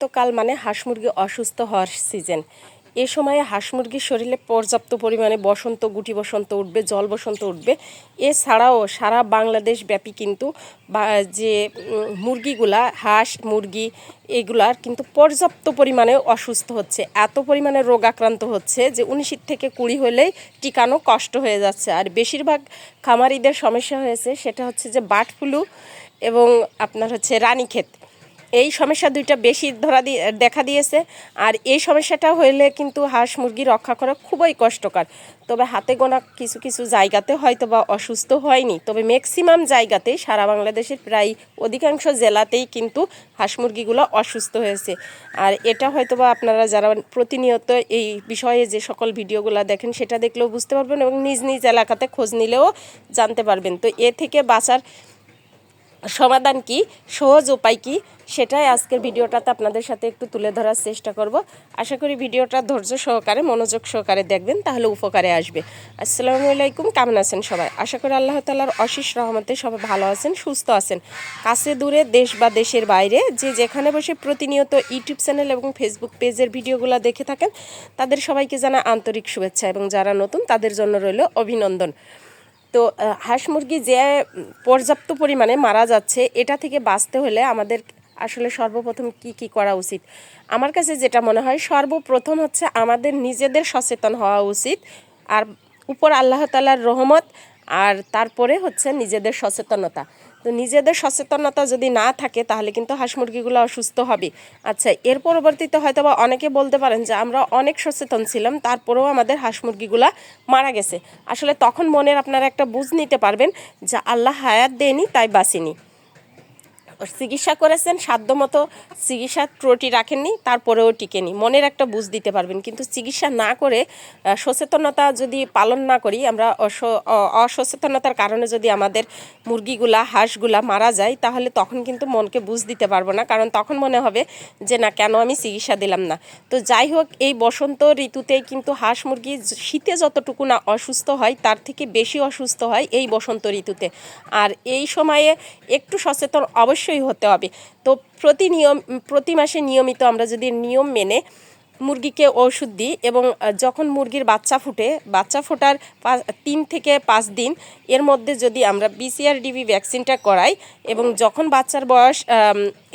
বসন্তকাল মানে হাঁস মুরগি অসুস্থ হওয়ার সিজন এ সময়ে হাঁস মুরগির শরীরে পর্যাপ্ত পরিমাণে বসন্ত, গুটি বসন্ত উঠবে, জল বসন্ত উঠবে। এছাড়াও সারা বাংলাদেশ ব্যাপী কিন্তু যে মুরগিগুলা, হাঁস, মুরগি, এগুলার কিন্তু পর্যাপ্ত পরিমাণে অসুস্থ হচ্ছে। এত পরিমাণে রোগ আক্রান্ত হচ্ছে যে উনিশ থেকে কুড়ি হলেই টিকানো কষ্ট হয়ে যাচ্ছে। আর বেশিরভাগ খামারিদের সমস্যা হয়েছে সেটা হচ্ছে যে বার্ড ফ্লু এবং আপনার হচ্ছে রানীক্ষেত। এই সমস্যা দুইটা বেশি ধরা দিয়ে দেখা দিয়েছে। আর এই সমস্যাটা হলে কিন্তু হাঁস মুরগি রক্ষা করা খুবই কষ্টকর। তবে হাতে গোনা কিছু কিছু জায়গাতে হয়তো বা অসুস্থ হয়নি। তবে ম্যাক্সিমাম জায়গাতেই সারা বাংলাদেশের প্রায় অধিকাংশ জেলাতেই কিন্তু হাঁস মুরগিগুলো অসুস্থ হয়েছে। আর এটা হয়তো বা আপনারা যারা প্রতিনিয়ত এই বিষয়ে যে সকল ভিডিওগুলো দেখেন, সেটা দেখলেও বুঝতে পারবেন এবং নিজ নিজ এলাকাতে খোঁজ নিলেও জানতে পারবেন। তো এ থেকে বাঁচার সমাধান কি? সহজ উপায় কি? সেটাই আজকের ভিডিওটাতে আপনাদের সাথে একটু তুলে ধরার চেষ্টা করব। আশা করি ভিডিওটা ধৈর্য সহকারে, মনোযোগ সহকারে দেখবেন, তাহলে উপকারে আসবে। আসসালামু আলাইকুম, কেমন আছেন সবাই? আশা করি আল্লাহ তালার অশেষ রহমতে সবাই ভালো আছেন, সুস্থ আছেন। কাছে দূরে, দেশ বা দেশের বাইরে, যে যেখানে বসে প্রতিনিয়ত ইউটিউব চ্যানেল এবং ফেসবুক পেজের ভিডিওগুলো দেখে থাকেন, তাদের সবাইকে জানা আন্তরিক শুভেচ্ছা এবং যারা নতুন, তাদের জন্য রইল অভিনন্দন। তো হাঁস মুরগি যে পর্যাপ্ত পরিমাণে মারা যাচ্ছে, এটা থেকে বাঁচতে হলে আমাদের আসলে সর্বপ্রথম কি কি করা উচিত? আমার কাছে যেটা মনে হয়, সর্বপ্রথম হচ্ছে আমাদের নিজেদের সচেতন হওয়া উচিত। আর উপর আল্লাহ তালার রহমত, আর তারপরে হচ্ছে নিজেদের সচেতনতা। তো নিজেদের সচেতনতা যদি না থাকে, তাহলে কিন্তু হাঁস মুরগিগুলো অসুস্থ হবে। আচ্ছা এর পরবর্তীতে হয়তো বা অনেকে বলতে পারেন যে, আমরা অনেক সচেতন ছিলাম, তারপরেও আমাদের হাঁস মুরগিগুলো মারা গেছে। আসলে তখন মনের আপনারা একটা বুঝ নিতে পারবেন যে, আল্লাহ হায়াত দেয়নি, তাই বাঁচিনি। চিকিৎসা করেছেন, সাধ্যমতো চিকিৎসার ত্রুটি রাখেননি, তারপরেও টিকেনি। মনের একটা বুঝ দিতে পারবেন, কিন্তু চিকিৎসা না করে সচেতনতা যদি পালন না করি, আমরা অসচেতনতার কারণে যদি আমাদের মুরগিগুলা, হাঁসগুলা মারা যায়, তাহলে তখন কিন্তু মনকে বুঝ দিতে পারব না, কারণ তখন মনে হবে যে, না, কেন আমি চিকিৎসা দিলাম না? তো যাই হোক, এই বসন্ত ঋতুতেই কিন্তু হাঁস মুরগি শীতে যতটুকু না অসুস্থ হয়, তার থেকে বেশি অসুস্থ হয় এই বসন্ত ঋতুতে। আর এই সময়ে একটু সচেতন অবশ্যই হতে হবে। তো প্রতি নিয়ম, প্রতি মাসে নিয়মিত আমরা যদি নিয়ম মেনে মুরগিকে ওষুধ দিই এবং যখন মুরগির বাচ্চা ফুটে, বাচ্চা ফোটার তিন থেকে পাঁচ দিন, এর মধ্যে যদি আমরা বিসিআরডিবি ভ্যাকসিনটা করাই এবং যখন বাচ্চার বয়স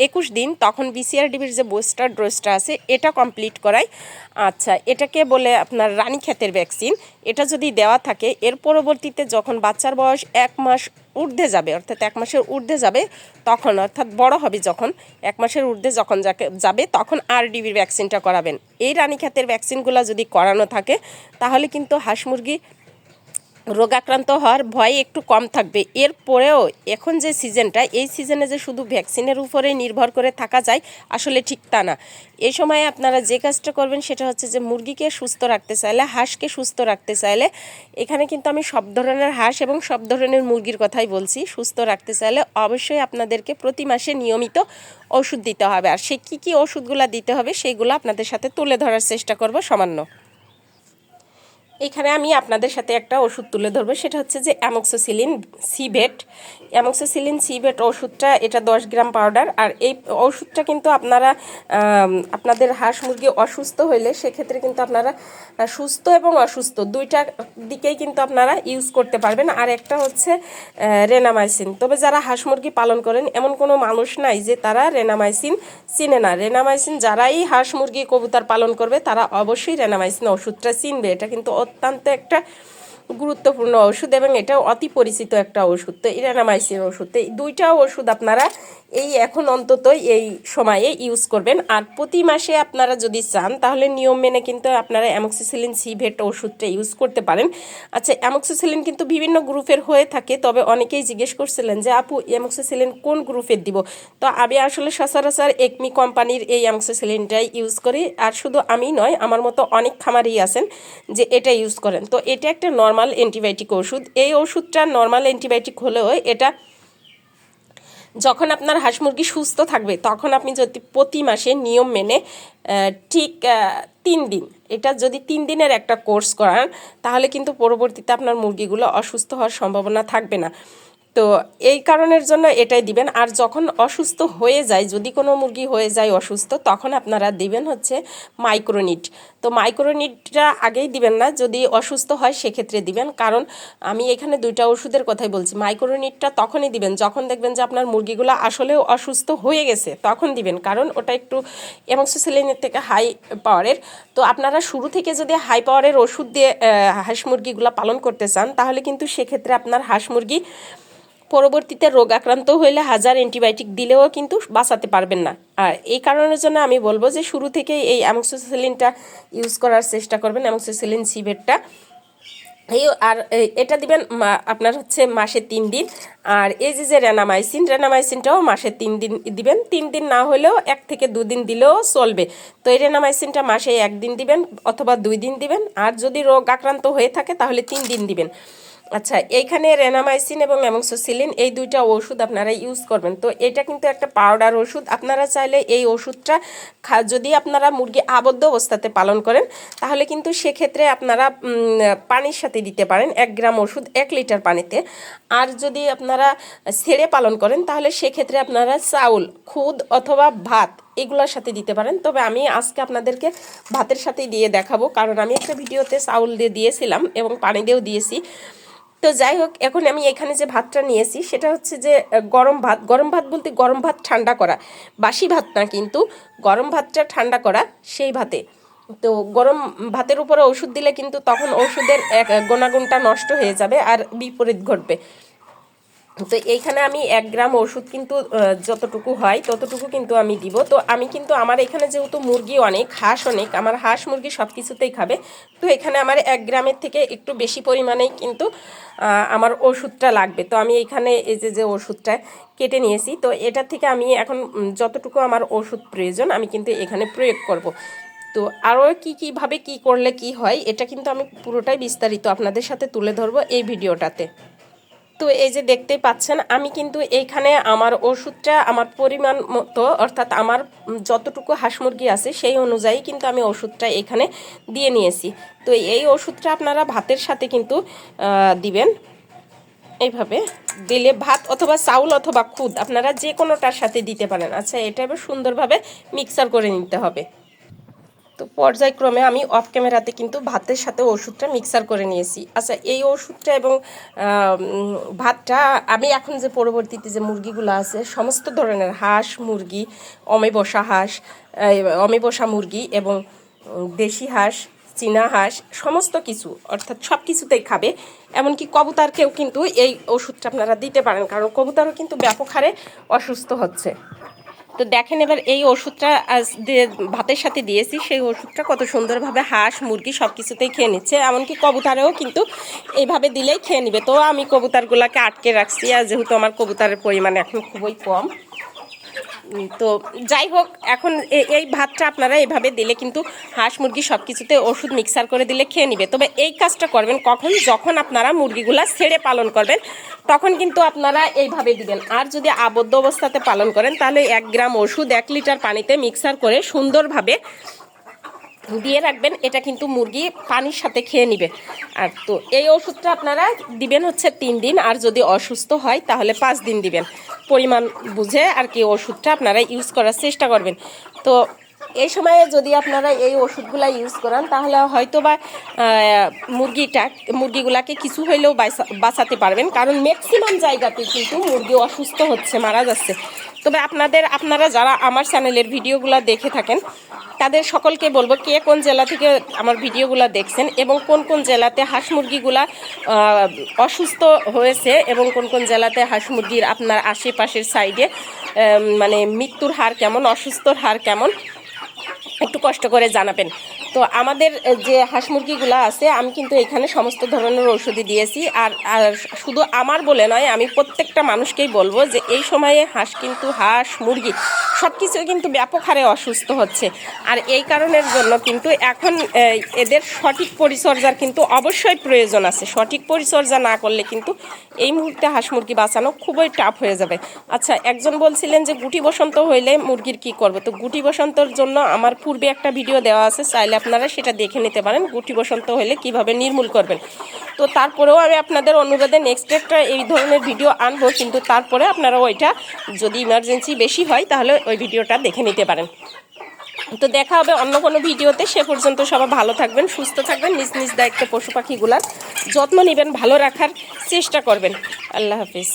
একুশ দিন, তখন বিসিআরডিবির যে বুস্টার ডোজটা আছে, এটা কমপ্লিট করাই। আচ্ছা এটাকে বলে আপনার রানী ক্ষেতের ভ্যাকসিন এটা যদি দেওয়া থাকে, এর পরবর্তীতে যখন বাচ্চার বয়স এক মাস ঊর্ধ্বে যাবে, অর্থাৎ এক মাসের ঊর্ধ্বে যাবে তখন, অর্থাৎ বড় হবে যখন, এক মাসের ঊর্ধ্বে যখন যাকে যাবে তখন আর ডিবির ভ্যাকসিনটা করাবেন। এই রানীখাতের ভ্যাকসিনগুলো যদি করানো থাকে, তাহলে কিন্তু হাঁস মুরগি রোগাক্রান্ত হওয়ার ভয় একটু কম থাকবে। এরপরেও এখন যে সিজনটা, এই সিজনে যে শুধু ভ্যাকসিনের উপরে নির্ভর করে থাকা যায়, আসলে ঠিক তা না। এই সময়ে আপনারা যে কাজটা করবেন সেটা হচ্ছে যে মুরগিকে সুস্থ রাখতে চাইলে, হাঁসকে সুস্থ রাখতে চাইলে, এখানে কিন্তু আমি সব ধরনের হাঁস এবং সব ধরনের মুরগির কথাই বলছি, সুস্থ রাখতে চাইলে অবশ্যই আপনাদেরকে প্রতি মাসে নিয়মিত ওষুধ দিতে হবে। আর সে কী কী ওষুধগুলো দিতে হবে সেইগুলো আপনাদের সাথে তুলে ধরার চেষ্টা করব সামান্য। এখানে আমি আপনাদের সাথে একটা ওষুধ তুলে ধরবো। সেটা হচ্ছে যে অ্যামোক্সোসিলিন সিবেট অ্যামোক্সোসিলিন সিবেট ওষুধটা, এটা দশ গ্রাম পাউডার। আর এই ওষুধটা কিন্তু আপনারা আপনাদের হাঁস মুরগি অসুস্থ হইলে সেক্ষেত্রে কিন্তু আপনারা সুস্থ এবং অসুস্থ। দুইটা দিকেই কিন্তু আপনারা ইউজ করতে পারবেন। আর একটা হচ্ছে রেনামাইসিন। তবে যারা হাঁস মুরগি পালন করেন, এমন কোনো মানুষ নাই যে তারা রেনামাইসিন চিনে না। রেনামাইসিন যারাই হাঁস মুরগি কবুতর পালন করবে, তারা অবশ্যই রেনামাইসিন ওষুধটা চিনবে। এটা কিন্তু অত্যন্ত একটা গুরুত্বপূর্ণ ওষুধ এবং এটা অতি পরিচিত একটা ওষুধ। তো ইরানামাইসিন ওষুধ। তো দুইটা ওষুধ আপনারা এই এখন অন্তত এই সময়ে ইউজ করবেন। আর প্রতি মাসে আপনারা যদি চান, তাহলে নিয়ম মেনে কিন্তু আপনারা অ্যামক্সিসিলিন সিভেট ওষুধটা ইউজ করতে পারেন। আচ্ছা অ্যামক্সিসিলিন কিন্তু বিভিন্ন গ্রুপের হয়ে থাকে, তবে অনেকেই জিজ্ঞেস করছিলেন যে, আপু অ্যামক্সিসিলিন কোন গ্রুপের দিব? তো আমি আসলে সচরাচর একমি কোম্পানির এই অ্যামক্সিসিলিনটাই ইউজ করি, আর শুধু আমি নয়, আমার মতো অনেক খামারই আছেন যে এটা ইউজ করেন। তো এটা একটা নর্মাল অ্যান্টিবায়োটিক ওষুধ। এই ওষুধটা নর্মাল অ্যান্টিবায়োটিক হলেও এটা যখন আপনার হাঁস মুরগি সুস্থ থাকবে, তখন আপনি যদি প্রতি মাসে নিয়ম মেনে ঠিক তিন দিন, এটা যদি তিন দিনের একটা কোর্স করান, তাহলে কিন্তু পরবর্তীতে আপনার মুরগিগুলো অসুস্থ হওয়ার সম্ভাবনা থাকবে না। তো এই কারণের জন্য এটাই দিবেন। আর যখন অসুস্থ হয়ে যায়, যদি কোনো মুরগি হয়ে যায় অসুস্থ, তখন আপনারা দিবেন হচ্ছে মাইক্রোনিট। তো মাইক্রোনিটটা আগেই দিবেন না, যদি অসুস্থ হয় সেক্ষেত্রে দিবেন। কারণ আমি এখানে দুইটা ওষুধের কথাই বলছি। মাইক্রোনিটটা তখনই দিবেন, যখন দেখবেন যে আপনার মুরগিগুলো আসলেও অসুস্থ হয়ে গেছে, তখন দিবেন। কারণ ওটা একটু এমক্সিসিলিনের থেকে হাই পাওয়ারের। তো আপনারা শুরু থেকে যদি হাই পাওয়ারের ওষুধ দিয়ে হাঁস মুরগিগুলো পালন করতে চান, তাহলে কিন্তু সেক্ষেত্রে আপনার হাঁস মুরগি পরবর্তীতে রোগ আক্রান্ত হইলে হাজার অ্যান্টিবায়োটিক দিলেও কিন্তু বাঁচাতে পারবেন না। আর এই কারণের জন্য আমি বলব যে শুরু থেকেই এই অ্যামক্সিসিলিনটা ইউজ করার চেষ্টা করবেন, অ্যামক্সিসিলিন সিভেটটা এই আর এটা দিবেন আপনার হচ্ছে মাসে তিন দিন। আর এই যে যে রেনামাইসিন, রেনামাইসিনটাও মাসে তিন দিন দিবেন। তিন দিন না হলেও এক থেকে দুদিন দিলেও চলবে। তো এই রেনামাইসিনটা মাসে একদিন দিবেন অথবা দুই দিন দিবেন। আর যদি রোগ আক্রান্ত হয়ে থাকে তাহলে তিন দিন দিবেন। আচ্ছা এইখানে রেনামাইসিন এবং অ্যামক্সোসিলিন এই দুইটা ওষুধ আপনারা ইউজ করবেন। তো এটা কিন্তু একটা পাউডার ওষুধ। আপনারা চাইলে এই ওষুধটা খা যদি আপনারা মুরগি আবদ্ধ অবস্থাতে পালন করেন, তাহলে কিন্তু সেক্ষেত্রে আপনারা পানির সাথে দিতে পারেন। এক গ্রাম ওষুধ, এক লিটার পানিতে। আর যদি আপনারা ছেড়ে পালন করেন, তাহলে সেক্ষেত্রে আপনারা চাউল, খুদ অথবা ভাত এগুলোর সাথে দিতে পারেন। তবে আমি আজকে আপনাদেরকে ভাতের সাথেই দিয়ে দেখাবো। কারণ আমি একটা ভিডিওতে চাউল দিয়ে দিয়েছিলাম এবং পানি দিয়েও দিয়েছি। তো যাই হোক, এখন আমি এখানে যে ভাতটা নিয়েছি, সেটা হচ্ছে যে গরম ভাত। গরম ভাত বলতে গরম ভাত ঠান্ডা করা। বাসি ভাত না কিন্তু, গরম ভাতটা ঠান্ডা করা সেই ভাতে। তো গরম ভাতের উপরে ওষুধ দিলে কিন্তু তখন ওষুধের এক গুণাগুণটা নষ্ট হয়ে যাবে আর বিপরীত ঘটবে। তো এইখানে আমি এক গ্রাম ওষুধ কিন্তু যতটুকু হয় ততটুকু কিন্তু আমি দিব। তো আমি কিন্তু আমার এখানে যেহেতু মুরগি অনেক, হাঁস অনেক, আমার হাঁস মুরগি সব কিছুতেই খাবে। তো এখানে আমার এক গ্রামের থেকে একটু বেশি পরিমাণেই কিন্তু আমার ওষুধটা লাগবে। তো আমি এখানে এই যে যে ওষুধটা কেটে নিয়েছি, তো এটা থেকে আমি এখন যতটুকু আমার ওষুধ প্রয়োজন আমি কিন্তু এখানে প্রয়োগ করব। তো আরও কী, কীভাবে কী করলে কি হয়, এটা কিন্তু আমি পুরোটাই বিস্তারিত আপনাদের সাথে তুলে ধরবো এই ভিডিওটাতে। তো এই যে দেখতেই পাচ্ছেন, আমি কিন্তু এইখানে আমার ওষুধটা আমার পরিমাণ মতো, অর্থাৎ আমার যতটুকু হাঁস মুরগি আছে সেই অনুযায়ী কিন্তু আমি ওষুধটা এখানে দিয়ে নিয়েছি। তো এই ওষুধটা আপনারা ভাতের সাথে কিন্তু দিবেন। এইভাবে দিলে ভাত অথবা চাউল অথবা খুদ আপনারা যে কোনোটার সাথে দিতে পারেন। আচ্ছা এটা এবার সুন্দরভাবে মিক্সার করে নিতে হবে। তো পর্যায়ক্রমে আমি অফ ক্যামেরাতে কিন্তু ভাতের সাথে ওষুধটা মিক্সার করে নিয়েছি। আচ্ছা এই ওষুধটা এবং ভাতটা আমি এখন যে পরবর্তীতে যে মুরগিগুলো আছে, সমস্ত ধরনের হাঁস মুরগি, অমেবসা হাঁস অমেবসা মুরগি এবং দেশি হাঁস, চীনা হাঁস, সমস্ত কিছু, অর্থাৎ সব কিছুতেই খাবে। এমনকি কবুতারকেও কিন্তু এই ওষুধটা আপনারা দিতে পারেন, কারণ কবুতারও কিন্তু ব্যাপক হারে অসুস্থ হচ্ছে। তো দেখেন এবার এই ওষুধটা ভাতের সাথে দিয়েছি, সেই ওষুধটা কত সুন্দরভাবে হাঁস, মুরগি সব কিছুতেই খেয়ে নিচ্ছে, এমনকি কবুতারেও কিন্তু এইভাবে দিলেই খেয়ে নিবে। তো আমি কবুতারগুলোকে আটকে রাখছি, আর যেহেতু আমার কবুতারের পরিমাণ এখন খুবই কম তো যাই হোক, এখন এই ভাতটা আপনারা এভাবে দিলে কিন্তু হাঁস মুরগি সব কিছুতে ওষুধ মিক্সার করে দিলে খেয়ে নিবে। তবে এই কাজটা করবেন কখন যখন আপনারা মুরগিগুলা ছেড়ে পালন করবেন, তখন কিন্তু আপনারা এইভাবে দিবেন। আর যদি আবদ্ধ অবস্থাতে পালন করেন, তাহলে এক গ্রাম ওষুধ এক লিটার পানিতে মিক্সার করে সুন্দরভাবে দিয়ে রাখবেন, এটা কিন্তু মুরগি পানির সাথে খেয়ে নিবে। আর তো এই ওষুধটা আপনারা দিবেন হচ্ছে তিন দিন, আর যদি অসুস্থ হয় তাহলে পাঁচ দিন দিবেন। পরিমাণ বুঝে আর কি ওষুধটা আপনারা ইউজ করার চেষ্টা করবেন। তো এই সময়ে যদি আপনারা এই ওষুধগুলা ইউজ করান, তাহলে হয়তো বা মুরগিটা, মুরগিগুলাকে কিছু হইলেও বাঁচা- বাঁচাতে পারবেন। কারণ ম্যাক্সিমাম জায়গাতে কিন্তু মুরগি অসুস্থ হচ্ছে, মারা যাচ্ছে। তবে আপনাদের, আপনারা যারা আমার চ্যানেলের ভিডিওগুলো দেখে থাকেন, তাদের সকলকে বলব কে কোন জেলা থেকে আমার ভিডিওগুলো দেখছেন এবং কোন কোন জেলাতে হাঁস মুরগিগুলা অসুস্থ হয়েছে এবং কোন কোন জেলাতে হাঁস মুরগির আপনার আশেপাশের সাইডে মানে মৃত্যুর হার কেমন, অসুস্থর হার কেমন একটু কষ্ট করে জানাবেন। তো আমাদের যে হাঁস মুরগিগুলো আছে, আমি কিন্তু এখানে সমস্ত ধরনের ওষুধই দিয়েছি। আর শুধু আমার বলে নয়, আমি প্রত্যেকটা মানুষকেই বলব যে এই সময়ে হাঁস কিন্তু হাঁস, মুরগি সব কিছু কিন্তু ব্যাপক হারে অসুস্থ হচ্ছে। আর এই কারণের জন্য কিন্তু এখন এদের সঠিক পরিচর্যার কিন্তু অবশ্যই প্রয়োজন আছে। সঠিক পরিচর্যা না করলে কিন্তু এই মুহূর্তে হাঁস মুরগি বাঁচানো খুবই টাফ হয়ে যাবে। আচ্ছা একজন বলছিলেন যে গুটি বসন্ত হইলে মুরগির কি করব? তো গুটি বসন্তর জন্য আমার পূর্বে একটা ভিডিও দেওয়া আছে, চাইলে আপনারা সেটা দেখে নিতে পারেন। গুটি বসন্ত হলে কীভাবে নির্মূল করবেন। তো তারপরেও আমি আপনাদের অনুরোধে নেক্সট একটা এই ধরনের ভিডিও আনব, কিন্তু তারপরে আপনারা ওইটা যদি ইমার্জেন্সি বেশি হয়, তাহলে ওই ভিডিওটা দেখে নিতে পারেন। তো দেখা হবে অন্য কোনো ভিডিওতে সে পর্যন্ত সবাই ভালো থাকবেন, সুস্থ থাকবেন, নিজ নিজ দায়িত্বে পশু পাখিগুলার যত্ন নেবেন, ভালো রাখার চেষ্টা করবেন। আল্লাহ হাফিজ।